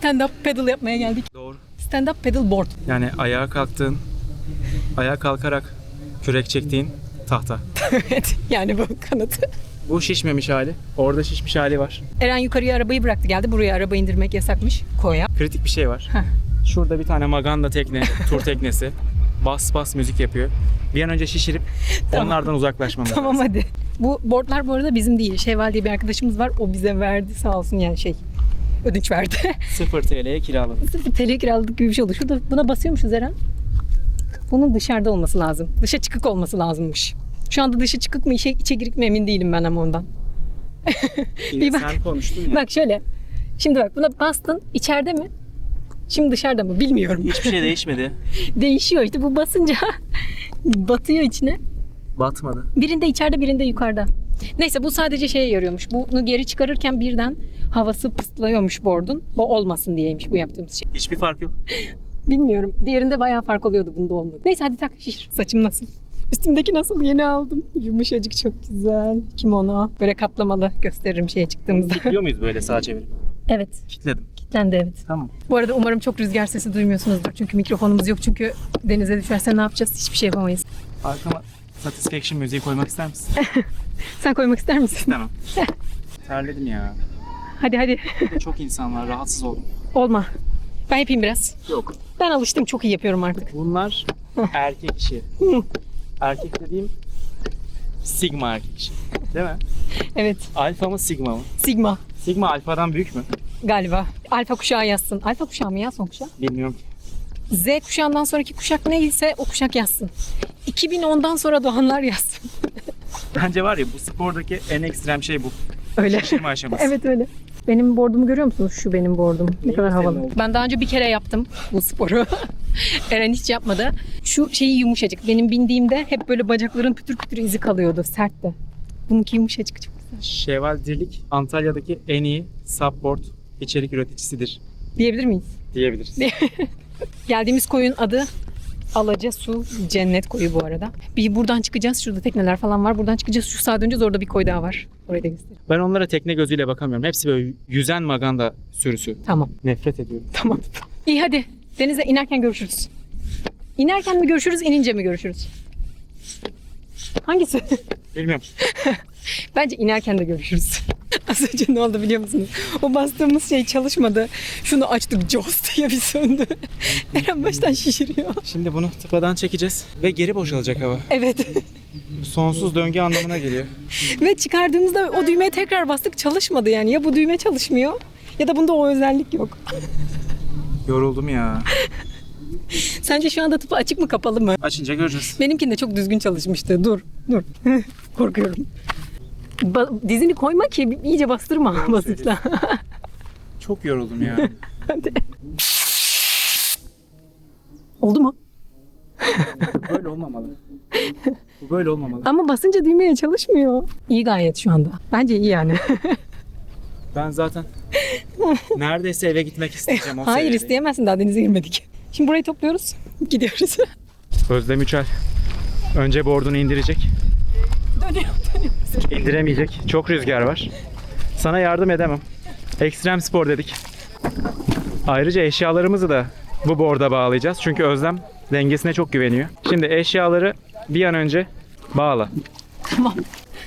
stand up paddle yapmaya geldik. Doğru. Stand up paddle board. Yani ayağa kalktığın, ayağa kalkarak kürek çektiğin tahta. evet yani bu kanatı. Bu şişmemiş hali. Orada şişmiş hali var. Eren yukarıya arabayı bıraktı geldi. Buraya araba indirmek yasakmış. Koya. Kritik bir şey var. Heh. Şurada bir tane maganda tekne, tur teknesi. Bas bas müzik yapıyor. Bir an önce şişirip Tamam. onlardan uzaklaşmamız Tamam lazım. hadi. Bu boardlar bu arada bizim değil. Şevval diye bir arkadaşımız var. O bize verdi sağ olsun yani şey. Ödünç verdi. 0 TL'ye kiraladım. Sırf TL kiraladık gibi bir şey oldu. Şurada buna basıyormuşuz Eren. Bunun dışarıda olması lazım. Dışa çıkık olması lazımmış. Şu anda dışı çıkık mı içe, içe girik mi emin değilim ben ama ondan. Bir bak. Sen konuştun ya. Bak şöyle. Şimdi bak buna bastın. içeride mi? Şimdi dışarıda mı? Bilmiyorum. Hiçbir şey değişmedi. Değişiyor işte bu basınca batıyor içine. Batmadı. Birinde içeride birinde yukarıda. Neyse bu sadece şeye yarıyormuş. Bunu geri çıkarırken birden havası pıstlıyormuş board'un. O olmasın diyeymiş bu yaptığımız şey. Hiçbir fark yok. Bilmiyorum. Diğerinde bayağı fark oluyordu bunda olmadı. Neyse hadi tak şişir. Saçım nasıl? Üstümdeki nasıl? Yeni aldım. Yumuşacık çok güzel. Kimono. Böyle kaplamalı gösteririm şeye çıktığımızda. Biliyor muyuz böyle sağa çevirip? evet. Kitledim. Kilitlendi evet. Tamam. Bu arada umarım çok rüzgar sesi duymuyorsunuzdur. Çünkü mikrofonumuz yok. Çünkü denize düşerse ne yapacağız? Hiçbir şey yapamayız. Arkama Satisfaction müziği koymak ister misin? Sen koymak ister misin? Tamam. Terledim ya. Hadi hadi. Çok insan var. Rahatsız oldum. Olma. Ben yapayım biraz. Yok. Ben alıştım. Çok iyi yapıyorum artık. Bunlar erkek işi. erkek dediğim Sigma erkek işi. Değil mi? Evet. Alfa mı Sigma mı? Sigma Sigma alfadan büyük mü? galiba. Alfa kuşağı yazsın. Alfa kuşağı mı ya son kuşağı? Bilmiyorum. Z kuşağından sonraki kuşak neyse o kuşak yazsın. 2010'dan sonra doğanlar yazsın. Bence var ya bu spordaki en ekstrem şey bu. Öyle. Şaşırma aşaması. evet öyle. Benim bordumu görüyor musunuz? Şu benim bordum. Ne Neyi kadar havalı. oldu? Ben daha önce bir kere yaptım bu sporu. Eren hiç yapmadı. Şu şeyi yumuşacık. Benim bindiğimde hep böyle bacakların pütür pütür izi kalıyordu. Sert de. Bununki yumuşacık çok güzel. Şevval Dirlik Antalya'daki en iyi subboard içerik üreticisidir Diyebilir miyiz? diyebiliriz. Geldiğimiz koyun adı Alaca Su Cennet Koyu bu arada. Bir buradan çıkacağız. Şurada tekneler falan var. Buradan çıkacağız. Şu sağa döneceğiz. Orada bir koy daha var. Orayı da göstereyim. Ben onlara tekne gözüyle bakamıyorum. Hepsi böyle yüzen maganda sürüsü. Tamam. Nefret ediyorum. Tamam. İyi hadi. Denize inerken görüşürüz. İnerken mi görüşürüz, inince mi görüşürüz? Hangisi? Bilmiyorum. Bence inerken de görüşürüz. Az önce ne oldu biliyor musunuz? O bastığımız şey çalışmadı. Şunu açtık Jaws diye bir söndü. Eren baştan şişiriyor. Şimdi bunu tıpadan çekeceğiz ve geri boşalacak hava. Evet. Sonsuz döngü anlamına geliyor. Ve çıkardığımızda o düğmeye tekrar bastık çalışmadı yani. Ya bu düğme çalışmıyor ya da bunda o özellik yok. Yoruldum ya. Sence şu anda tıpı açık mı kapalı mı? Açınca göreceğiz. Benimkinde çok düzgün çalışmıştı. Dur, dur. Korkuyorum. Ba- dizini koyma ki iyice bastırma basınçla. Çok yoruldum ya. Hadi. Oldu mu? böyle olmamalı. Bu böyle olmamalı. Ama basınca düğmeye çalışmıyor. İyi gayet şu anda. Bence iyi yani. Ben zaten neredeyse eve gitmek isteyeceğim o Hayır seviyede. isteyemezsin daha denize girmedik. Şimdi burayı topluyoruz. Gidiyoruz. Özlem Üçel. Önce boardunu indirecek. Dönüyor. İndiremeyecek. Çok rüzgar var. Sana yardım edemem. Ekstrem spor dedik. Ayrıca eşyalarımızı da bu board'a bağlayacağız. Çünkü Özlem dengesine çok güveniyor. Şimdi eşyaları bir an önce bağla Tamam.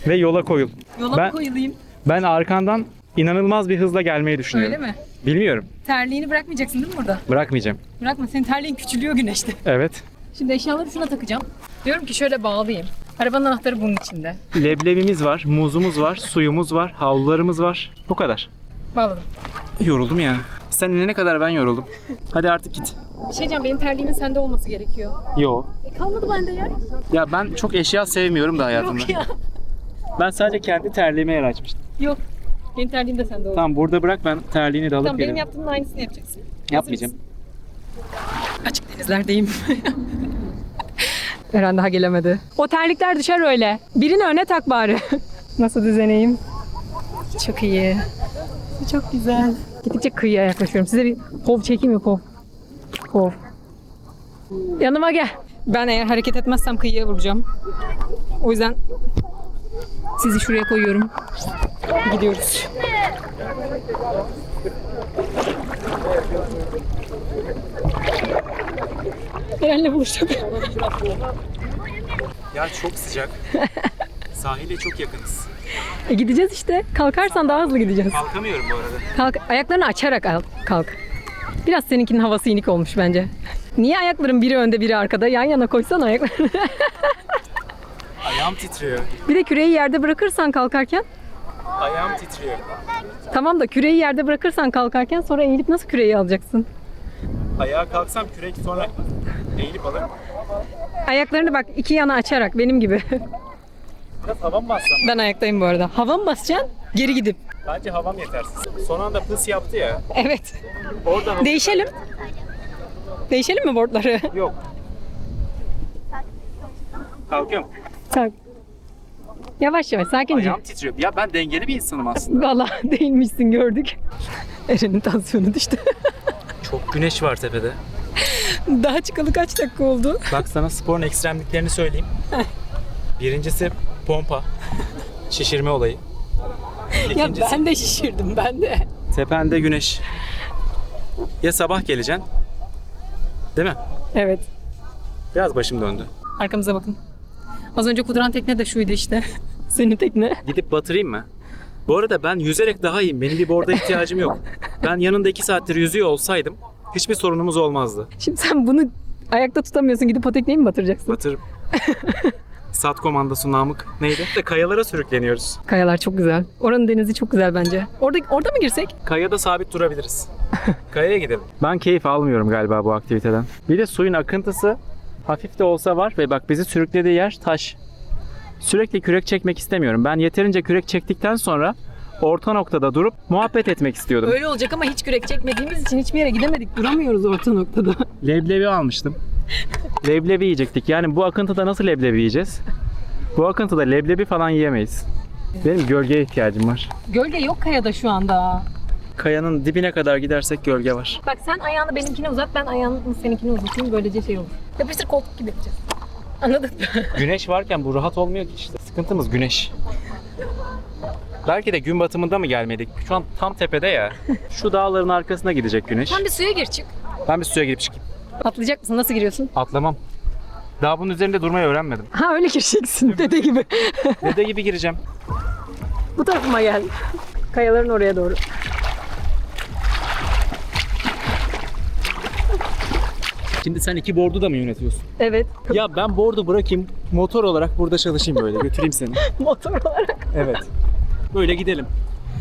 ve yola koyul. Yola Ben- mı koyulayım? Ben arkandan inanılmaz bir hızla gelmeyi düşünüyorum. Öyle mi? Bilmiyorum. Terliğini bırakmayacaksın değil mi burada? Bırakmayacağım. Bırakma senin terliğin küçülüyor güneşte. Evet. Şimdi eşyaları şuna takacağım. Diyorum ki şöyle bağlayayım. Arabanın anahtarı bunun içinde. Leblebimiz var, muzumuz var, suyumuz var, havlularımız var. Bu kadar. Bağladım. Yoruldum ya. Sen inene kadar ben yoruldum. Hadi artık git. Bir şey diyeceğim benim terliğimin sende olması gerekiyor. Yo. E kalmadı bende ya. Ya ben çok eşya sevmiyorum da hayatımda. Yok ya. Ben sadece kendi terliğime yer açmıştım. Yok. Benim terliğim de sende oldu. Tamam burada bırak ben terliğini de alıp Tamam benim gelirim. yaptığımın aynısını yapacaksın. Yapmayacağım. Açık denizlerdeyim. Eren daha gelemedi. O terlikler düşer öyle. Birini öne tak bari. Nasıl düzeneyim? Çok iyi. Çok güzel. Gittikçe kıyıya yaklaşıyorum. Size bir kov çekeyim mi kov? Kov. Yanıma gel. Ben eğer hareket etmezsem kıyıya vuracağım. O yüzden sizi şuraya koyuyorum. Gidiyoruz. Trenle buluştuk. Ya çok sıcak. Sahile çok yakınız. E gideceğiz işte. Kalkarsan daha hızlı gideceğiz. Kalkamıyorum bu arada. Kalk, ayaklarını açarak al- kalk. Biraz seninkinin havası inik olmuş bence. Niye ayakların biri önde biri arkada? Yan yana koysan ayaklarını. Ayağım titriyor. bir de küreği yerde bırakırsan kalkarken. Ayağım titriyor. Tamam da küreği yerde bırakırsan kalkarken sonra eğilip nasıl küreği alacaksın? Ayağa kalksam kürek sonra eğilip alırım. Ayaklarını bak iki yana açarak benim gibi. Biraz havam bassam. ben ayaktayım bu arada. Hava mı basacaksın? Geri gidip. Bence havam yetersiz. Son anda pıs yaptı ya. Evet. Orada hava... Değişelim. Değişelim mi boardları? Yok. Kalkıyorum. Kalk. Yavaş yavaş sakince. Ayağım titriyor. Ya ben dengeli bir insanım aslında. Valla değilmişsin gördük. Eren'in tansiyonu düştü. Çok güneş var tepede. Daha çıkalı kaç dakika oldu? Bak sana sporun ekstremliklerini söyleyeyim. Birincisi pompa. Şişirme olayı. Ya İkincisi ben de şişirdim ben de. tepende güneş. Ya sabah geleceksin. Değil mi? Evet. Biraz başım döndü. Arkamıza bakın. Az önce kuduran tekne de şuydu işte. Senin tekne. Gidip batırayım mı? Bu arada ben yüzerek daha iyiyim. Benim bir borda ihtiyacım yok. Ben yanında iki saattir yüzüyor olsaydım hiçbir sorunumuz olmazdı. Şimdi sen bunu ayakta tutamıyorsun. Gidip o tekneyi mi batıracaksın? Batır. Sat komandası namık neydi? De kayalara sürükleniyoruz. Kayalar çok güzel. Oranın denizi çok güzel bence. Orada orada mı girsek? Kayada sabit durabiliriz. Kayaya gidelim. Ben keyif almıyorum galiba bu aktiviteden. Bir de suyun akıntısı hafif de olsa var ve bak bizi sürüklediği yer taş. Sürekli kürek çekmek istemiyorum. Ben yeterince kürek çektikten sonra orta noktada durup muhabbet etmek istiyordum. Öyle olacak ama hiç kürek çekmediğimiz için hiçbir yere gidemedik. Duramıyoruz orta noktada. Leblebi almıştım. Leblebi yiyecektik. Yani bu akıntıda nasıl leblebi yiyeceğiz? Bu akıntıda leblebi falan yiyemeyiz. Benim gölgeye ihtiyacım var. Gölge yok kayada şu anda. Kayanın dibine kadar gidersek gölge var. Bak sen ayağını benimkine uzat, ben ayağını seninkine uzatayım. Böylece şey olur. Yapıştır koltuk gibi yapacağız. Anladın mı? Güneş varken bu rahat olmuyor ki işte. Sıkıntımız güneş. Belki de gün batımında mı gelmedik? Şu an tam tepede ya. Şu dağların arkasına gidecek güneş. Sen bir suya gir çık. Ben bir suya girip çıkayım. Atlayacak mısın? Nasıl giriyorsun? Atlamam. Daha bunun üzerinde durmayı öğrenmedim. Ha öyle gireceksin dede gibi. Dede gibi gireceğim. Bu tarafıma gel. Kayaların oraya doğru. Şimdi sen iki bordu da mı yönetiyorsun? Evet. Ya ben bordu bırakayım, motor olarak burada çalışayım böyle. Götüreyim seni. Motor olarak. Evet. Böyle gidelim.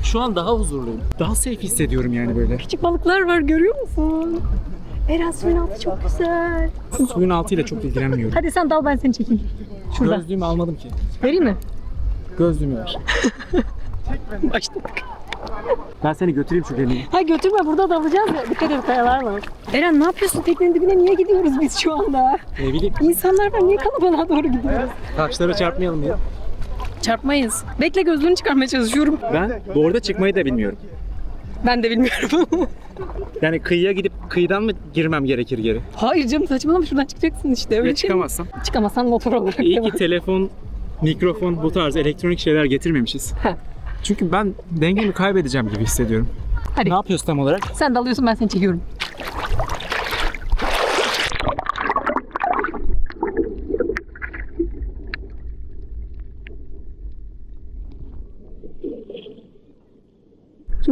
Şu an daha huzurluyum. Daha safe hissediyorum yani böyle. Küçük balıklar var görüyor musun? Eren suyun altı çok güzel. Suyun altıyla çok ilgilenmiyorum. Hadi sen dal ben seni çekeyim. Şurada. Gözlüğümü almadım ki. Vereyim mi? Gözlüğümü ver. Başladık. Ben seni götüreyim şu gemiye. Ha götürme burada dalacağız ya. Dikkat et kayalar var. Eren ne yapıyorsun? Teknenin dibine niye gidiyoruz biz şu anda? Ne bileyim. İnsanlar var niye kalabalığa doğru gidiyoruz? Taşlara çarpmayalım ya. Çarpmayız. Bekle gözlüğünü çıkarmaya çalışıyorum. Ben borda çıkmayı da bilmiyorum. Ben de bilmiyorum. Yani kıyıya gidip kıyıdan mı girmem gerekir geri? Hayır canım saçmalama şuradan çıkacaksın işte. Öyle Ve şey mi? çıkamazsam. Çıkamazsan motor olarak İyi ki telefon, mikrofon bu tarz elektronik şeyler getirmemişiz. Heh. Çünkü ben dengemi kaybedeceğim gibi hissediyorum. Hadi. Ne yapıyoruz tam olarak? Sen dalıyorsun ben seni çekiyorum.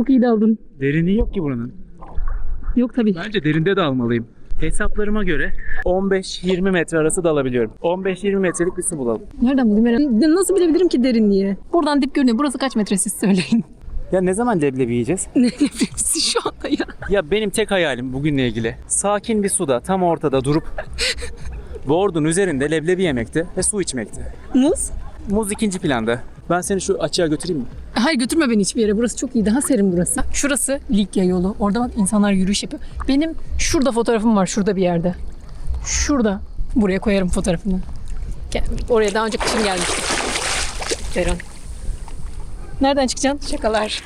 Çok iyi daldın. Derinliği yok ki buranın. Yok tabii. Bence derinde de almalıyım. Hesaplarıma göre 15-20 metre arası dalabiliyorum. 15-20 metrelik bir su bulalım. Nereden bulayım Eren? Nasıl bilebilirim ki derinliği? Buradan dip görünüyor. Burası kaç metre siz söyleyin. Ya ne zaman leblebi yiyeceğiz? ne nefesi şu anda ya. Ya benim tek hayalim bugünle ilgili. Sakin bir suda tam ortada durup board'un üzerinde leblebi yemekti ve su içmekti. Muz? Muz ikinci planda. Ben seni şu açığa götüreyim mi? Hayır götürme beni hiçbir yere. Burası çok iyi. Daha serin burası. Şurası Likya yolu. Orada bak insanlar yürüyüş yapıyor. Benim şurada fotoğrafım var. Şurada bir yerde. Şurada. Buraya koyarım fotoğrafını. Oraya daha önce kışın gelmiştik. Eren. Nereden çıkacaksın? Şakalar.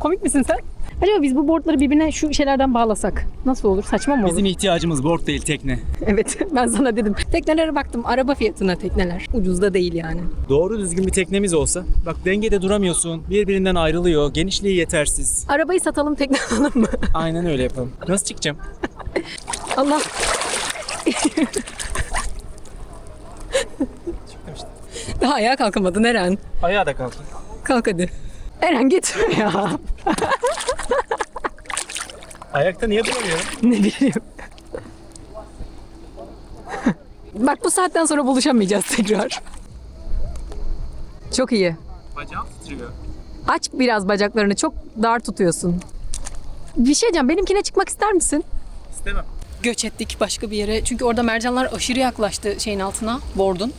Komik misin sen? Acaba biz bu boardları birbirine şu şeylerden bağlasak nasıl olur? Saçma mı olur? Bizim ihtiyacımız board değil tekne. Evet ben sana dedim. Teknelere baktım. Araba fiyatına tekneler. Ucuz da değil yani. Doğru düzgün bir teknemiz olsa. Bak dengede duramıyorsun. Birbirinden ayrılıyor. Genişliği yetersiz. Arabayı satalım tekne alalım mı? Aynen öyle yapalım. Nasıl çıkacağım? Allah. Daha ayağa kalkamadın Eren. Ayağa da kalktı. Kalk hadi. Eren gitme ya. Ayakta niye duramıyorum? ne bileyim. Bak bu saatten sonra buluşamayacağız tekrar. Çok iyi. Bacağım titriyor. Aç biraz bacaklarını. Çok dar tutuyorsun. Bir şey diyeceğim. Benimkine çıkmak ister misin? İstemem. Göç ettik başka bir yere. Çünkü orada mercanlar aşırı yaklaştı şeyin altına. Bordun.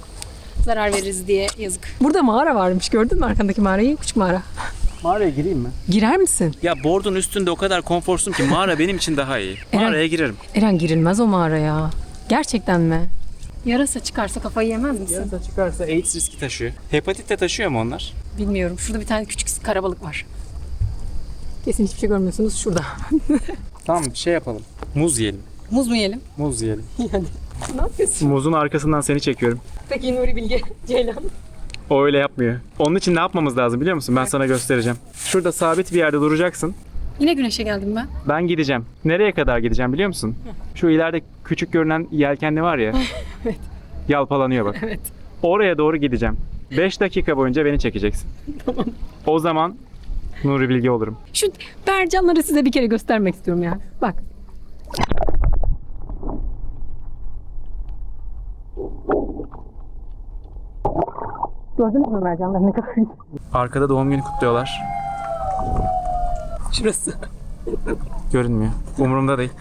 Zarar veririz diye yazık. Burada mağara varmış. Gördün mü arkandaki mağarayı? Küçük mağara. Mağaraya gireyim mi? Girer misin? Ya bordun üstünde o kadar konforsuzum ki mağara benim için daha iyi. Mağaraya girerim. Eren girilmez o mağaraya. Gerçekten mi? Yarasa çıkarsa kafayı yemez misin? Yarasa çıkarsa AIDS riski taşıyor. Hepatit de taşıyor mu onlar? Bilmiyorum. Şurada bir tane küçük karabalık var. Kesin hiçbir şey görmüyorsunuz şurada. Tamam bir şey yapalım. Muz yiyelim. Muz mu yiyelim? Muz yiyelim. Yani. Ne yapıyorsun? Muzun arkasından seni çekiyorum. Peki Nuri Bilge Ceylan. O öyle yapmıyor. Onun için ne yapmamız lazım biliyor musun? Ben sana göstereceğim. Şurada sabit bir yerde duracaksın. Yine güneşe geldim ben. Ben gideceğim. Nereye kadar gideceğim biliyor musun? Şu ileride küçük görünen yelkenli var ya. Yalpalanıyor bak. Evet. Oraya doğru gideceğim. 5 dakika boyunca beni çekeceksin. Tamam. O zaman Nuri Bilge olurum. Şu mercanları size bir kere göstermek istiyorum ya. Bak. Gördünüz mü mercanlar ne kadar Arkada doğum günü kutluyorlar. Şurası. Görünmüyor. Umurumda değil.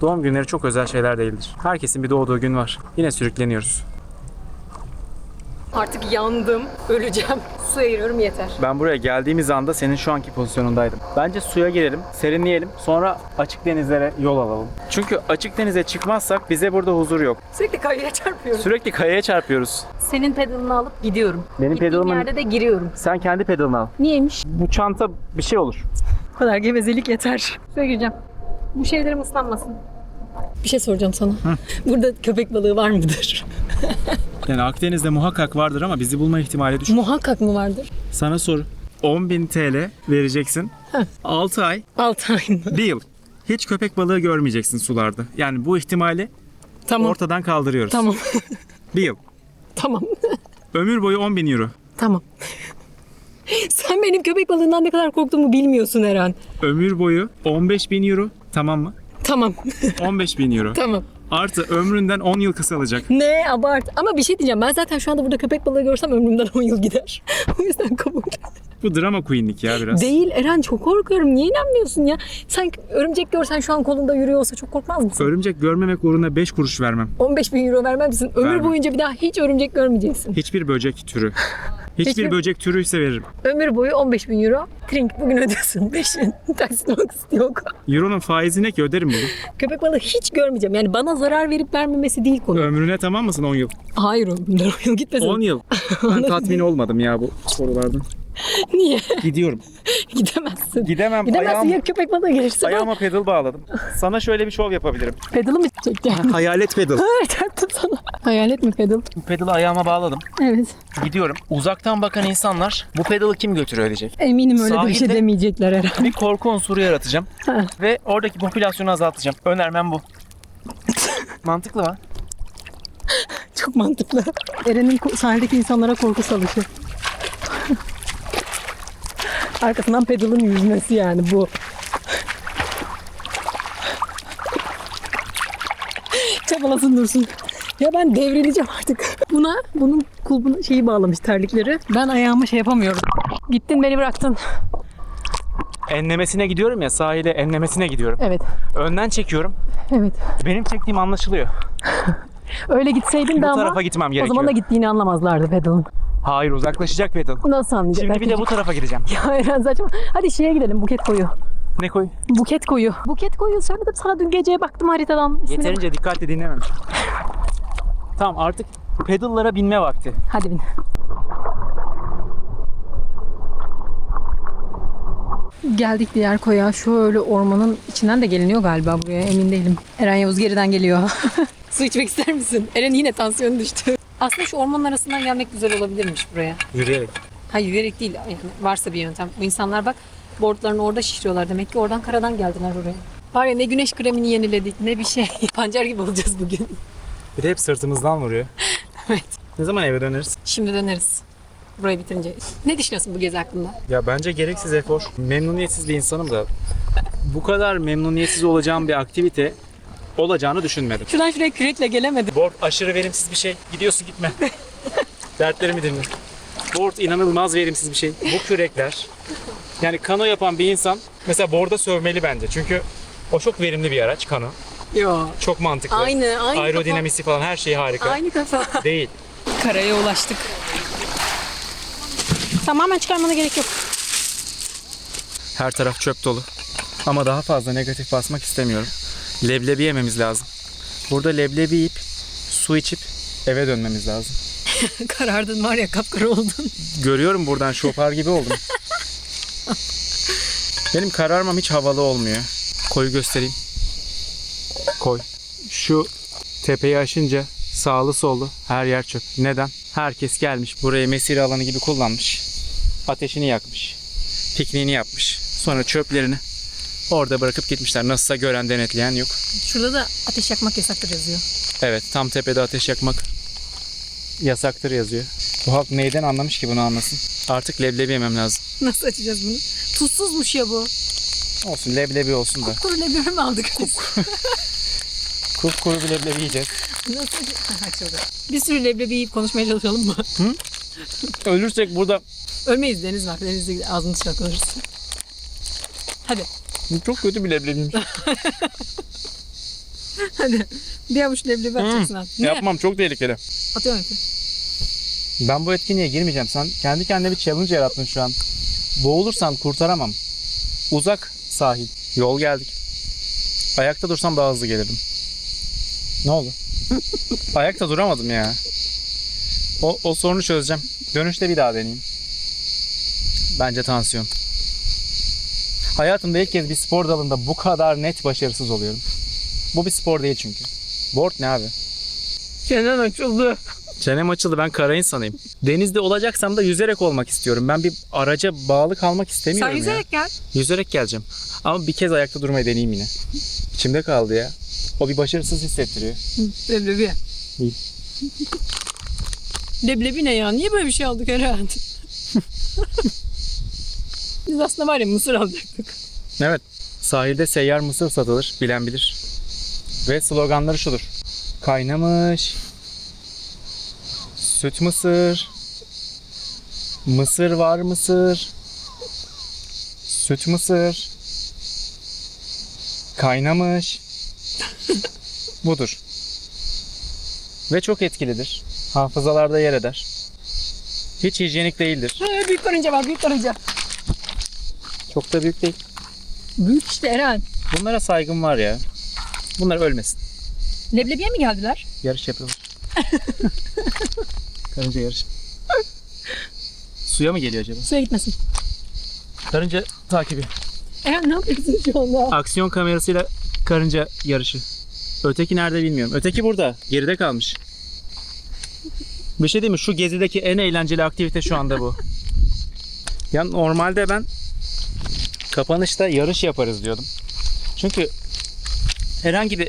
Doğum günleri çok özel şeyler değildir. Herkesin bir doğduğu gün var. Yine sürükleniyoruz. Artık yandım. Öleceğim. Suya giriyorum yeter. Ben buraya geldiğimiz anda senin şu anki pozisyonundaydım. Bence suya girelim, serinleyelim, sonra açık denizlere yol alalım. Çünkü açık denize çıkmazsak bize burada huzur yok. Sürekli kayaya çarpıyorum. Sürekli kayaya çarpıyoruz. Senin pedalını alıp gidiyorum. Benim Gittiğim pedalımın... yerde de giriyorum. Sen kendi pedalını al. Niyeymiş? Bu çanta bir şey olur. Bu kadar gevezelik yeter. Suya gireceğim. Bu şeylerim ıslanmasın. Bir şey soracağım sana. Burada köpek balığı var mıdır? Yani Akdeniz'de muhakkak vardır ama bizi bulma ihtimali düşük. Muhakkak mı vardır? Sana soru. 10.000 TL vereceksin. 6 ay, 6 ay mı? 1 yıl. Hiç köpek balığı görmeyeceksin sularda. Yani bu ihtimali Tamam. ortadan kaldırıyoruz. Tamam. 1 yıl. tamam. Ömür boyu 10.000 euro. tamam. Sen benim köpek balığından ne kadar korktuğumu bilmiyorsun Eren. Ömür boyu 15.000 euro. Tamam mı? Tamam. 15.000 euro. tamam. Artı ömründen 10 yıl kısalacak. Ne abart. Ama bir şey diyeceğim. Ben zaten şu anda burada köpek balığı görsem ömrümden 10 yıl gider. o yüzden kabul. Bu drama queenlik ya biraz. Değil Eren çok korkuyorum. Niye inanmıyorsun ya? Sen örümcek görsen şu an kolunda yürüyor olsa çok korkmaz mısın? Örümcek görmemek uğruna 5 kuruş vermem. 15 bin euro vermem misin? Ömür Vermem. boyunca bir daha hiç örümcek görmeyeceksin. Hiçbir böcek türü. Hiçbir Hiçbir- böcek türü ise veririm. Ömür boyu 15 bin euro. Trink bugün ödüyorsun. 5 bin. Taksit vakısı yok. Euro'nun faizi ne ki öderim bunu. Köpek balığı hiç görmeyeceğim. Yani bana zarar verip vermemesi değil konu. Ömrüne tamam mısın 10 yıl? Hayır ömrümden 10 yıl gitmesin. 10 yıl. Ben tatmin olmadım ya bu sorulardan. Niye? Gidiyorum. Gidemezsin. Gidemem. Gidemezsin Ayağım, ya köpek balığı gelirse ben ayağıma pedal bağladım. Sana şöyle bir şov yapabilirim. pedalı mı çekeceğim? Hayalet pedal. Çarptım sana. Hayalet mi pedal? Bu pedalı ayağıma bağladım. Evet. Gidiyorum. Uzaktan bakan insanlar bu pedalı kim götürüyor diyecek. Eminim öyle de bir şey Sahilde- demeyecekler herhalde. Bir korku unsuru yaratacağım. Ha. Ve oradaki popülasyonu azaltacağım. Önermem bu. Mantıklı mı? Çok mantıklı. Eren'in sahildeki insanlara korku salışı. Arkasından pedalın yüzmesi yani bu. Çabalasın dursun. Ya ben devrileceğim artık. Buna, bunun kulbuna şeyi bağlamış terlikleri. Ben ayağımı şey yapamıyorum. Gittin beni bıraktın. Enlemesine gidiyorum ya sahile enlemesine gidiyorum. Evet, Önden çekiyorum. evet. Benim çektiğim anlaşılıyor. Öyle gitseydin de Bu ama tarafa gitmem o gerekiyor. zaman da gittiğini anlamazlardı pedalın. Hayır uzaklaşacak pedal. Nasıl anlayacaklar? Şimdi bir de bu tarafa gideceğim. Ya Eren saçma. Hadi şeye gidelim Buket Koyu. Ne koy? Buket Koyu. Buket Koyu söyledim sana dün gece baktım haritadan. Yeterince dikkatli dinlememişim. tamam artık pedallara binme vakti. Hadi bin. Geldik diğer koya. Şöyle ormanın içinden de geliniyor galiba buraya. Emin değilim. Eren Yavuz geriden geliyor. Su içmek ister misin? Eren yine tansiyonu düştü. Aslında şu ormanın arasından gelmek güzel olabilirmiş buraya. Yürüyerek. Hayır yürüyerek değil. Yani varsa bir yöntem. Bu insanlar bak boardlarını orada şişiriyorlar. Demek ki oradan karadan geldiler oraya. Var ya ne güneş kremini yeniledik ne bir şey. Pancar gibi olacağız bugün. Bir de hep sırtımızdan vuruyor. evet. Ne zaman eve döneriz? Şimdi döneriz. Burayı bitirince. Ne düşünüyorsun bu gezi hakkında? Ya bence gereksiz efor. Memnuniyetsiz bir insanım da bu kadar memnuniyetsiz olacağım bir aktivite olacağını düşünmedim. Şuradan şuraya kürekle gelemedim. Board aşırı verimsiz bir şey. Gidiyorsun gitme. Dertlerimi dinle. Board inanılmaz verimsiz bir şey. Bu kürekler. Yani kano yapan bir insan mesela board'a sövmeli bence. Çünkü o çok verimli bir araç kano. Yo. Çok mantıklı. Aynı, aynı Aerodinamisi falan her şeyi harika. kafa. Aynı kafa. Değil. Karaya ulaştık. Tamamen çıkarmana gerek yok. Her taraf çöp dolu. Ama daha fazla negatif basmak istemiyorum. Leblebi yememiz lazım. Burada leblebi yiyip su içip eve dönmemiz lazım. Karardın var ya kapkara oldun. Görüyorum buradan şopar gibi oldum. Benim kararmam hiç havalı olmuyor. Koyu göstereyim. Koy. Şu tepeyi aşınca sağlı sollu her yer çöp. Neden? Herkes gelmiş burayı mesire alanı gibi kullanmış. Ateşini yakmış. Pikniğini yapmış. Sonra çöplerini orada bırakıp gitmişler. Nasılsa gören denetleyen yok. Şurada da ateş yakmak yasaktır yazıyor. Evet tam tepede ateş yakmak yasaktır yazıyor. Bu halk neyden anlamış ki bunu anlasın? Artık leblebi yemem lazım. Nasıl açacağız bunu? Tuzsuzmuş ya bu. Olsun leblebi olsun da. Kuru leblebi mi aldık biz? Kupkuru bir leblebi yiyeceğiz. Nasıl? Bir sürü leblebi yiyip konuşmaya çalışalım mı? Ölürsek burada Ölmeyiz deniz var. Denizde ağzımız çalkalarız. Hadi. Bu çok kötü bir leblebiymiş. Hadi. Bir avuç leblebi atacaksın abi. Ne? Yapmam çok tehlikeli. Atıyorum ki. Ben bu etkinliğe girmeyeceğim. Sen kendi kendine bir challenge yarattın şu an. Boğulursam kurtaramam. Uzak sahil. Yol geldik. Ayakta dursam daha hızlı gelirdim. Ne oldu? Ayakta duramadım ya. O, o sorunu çözeceğim. Dönüşte bir daha deneyeyim. Bence tansiyon. Hayatımda ilk kez bir spor dalında bu kadar net başarısız oluyorum. Bu bir spor değil çünkü. Board ne abi? Çenen açıldı. Çenem açıldı ben kara insanıyım. Denizde olacaksam da yüzerek olmak istiyorum. Ben bir araca bağlı kalmak istemiyorum Sen ya. yüzerek gel. Yüzerek geleceğim. Ama bir kez ayakta durmayı deneyeyim yine. İçimde kaldı ya. O bir başarısız hissettiriyor. Leblebi. İyi. Leblebi ne ya? Niye böyle bir şey aldık herhalde? Biz aslında var ya mısır alacaktık. Evet. Sahilde seyyar mısır satılır. Bilen bilir. Ve sloganları şudur. Kaynamış. Süt mısır. Mısır var mısır. Süt mısır. Kaynamış. Budur. Ve çok etkilidir. Hafızalarda yer eder. Hiç hijyenik değildir. Ha, büyük karınca var büyük karınca. Çok da büyük değil. Büyük işte Eren. Bunlara saygım var ya. Bunlar ölmesin. Leblebiye mi geldiler? Yarış yapıyorlar. Karınca yarışı. Suya mı geliyor acaba? Suya gitmesin. Karınca takibi. Eren ne yapıyorsun şu anda? Aksiyon kamerasıyla karınca yarışı. Öteki nerede bilmiyorum. Öteki burada. Geride kalmış. Bir şey değil mi? Şu gezideki en eğlenceli aktivite şu anda bu. Ya normalde ben kapanışta yarış yaparız diyordum. Çünkü herhangi bir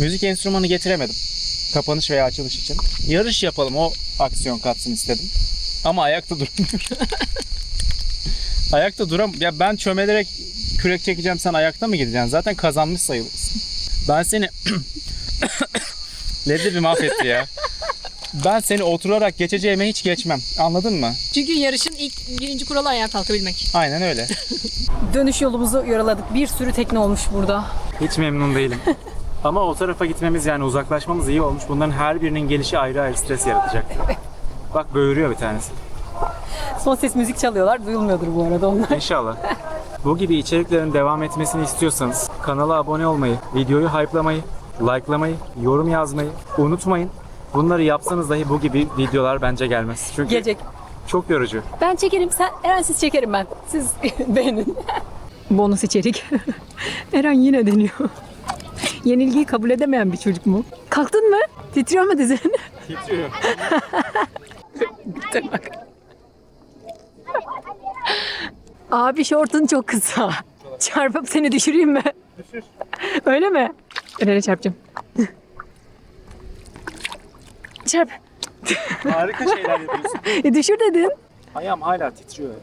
müzik enstrümanı getiremedim. Kapanış veya açılış için. Yarış yapalım o aksiyon katsın istedim. Ama ayakta duramıyorum. ayakta duram. Ya ben çömelerek kürek çekeceğim sen ayakta mı gideceksin? Zaten kazanmış sayılırsın. Ben seni Leblebi mahvetti ya. Ben seni oturarak geçeceğime hiç geçmem. Anladın mı? Çünkü yarışın ilk birinci kuralı ayağa kalkabilmek. Aynen öyle. Dönüş yolumuzu yoraladık. Bir sürü tekne olmuş burada. Hiç memnun değilim. Ama o tarafa gitmemiz yani uzaklaşmamız iyi olmuş. Bunların her birinin gelişi ayrı ayrı stres yaratacak. Bak böğürüyor bir tanesi. Son ses müzik çalıyorlar. Duyulmuyordur bu arada onlar. İnşallah. Bu gibi içeriklerin devam etmesini istiyorsanız kanala abone olmayı, videoyu hype'lamayı, likelamayı, yorum yazmayı unutmayın. Bunları yapsanız dahi bu gibi videolar bence gelmez. Çünkü Gelecek. çok yorucu. Ben çekerim. Sen Eren siz çekerim ben. Siz beğenin. Bonus içerik. Eren yine deniyor. Yenilgiyi kabul edemeyen bir çocuk mu? Kalktın mı? Titriyor mu dizin? Titriyor. Dur bak. Abi şortun çok kısa. Çarpıp seni düşüreyim mi? Düşür. Öyle mi? Öyle çarpacağım. Çarp. Harika şeyler yapıyorsun. E düşür dedin. Ayağım hala titriyor.